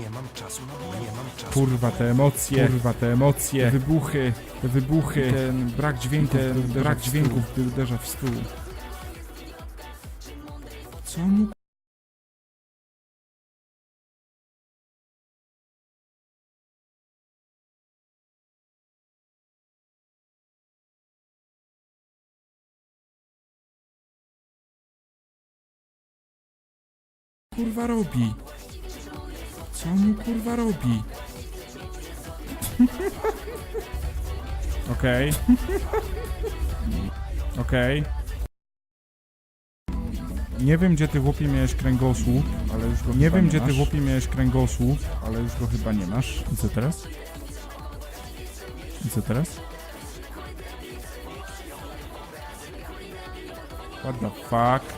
Nie mam czasu na błędy. Nie mam czasu Kurwa, te emocje, kurwa, te emocje, te wybuchy, te wybuchy, ten brak dźwięków, ten brak dźwięków, gdy uderza w stół. Co mu kurwa robi? Co mu kurwa robi? Okej. Okej. Nie wiem gdzie ty chłopie miałeś kręgosłup, ale już go Nie wiem gdzie ty chłopie miałeś kręgosłup, ale już go chyba nie masz. I co teraz? I co teraz? What the fuck?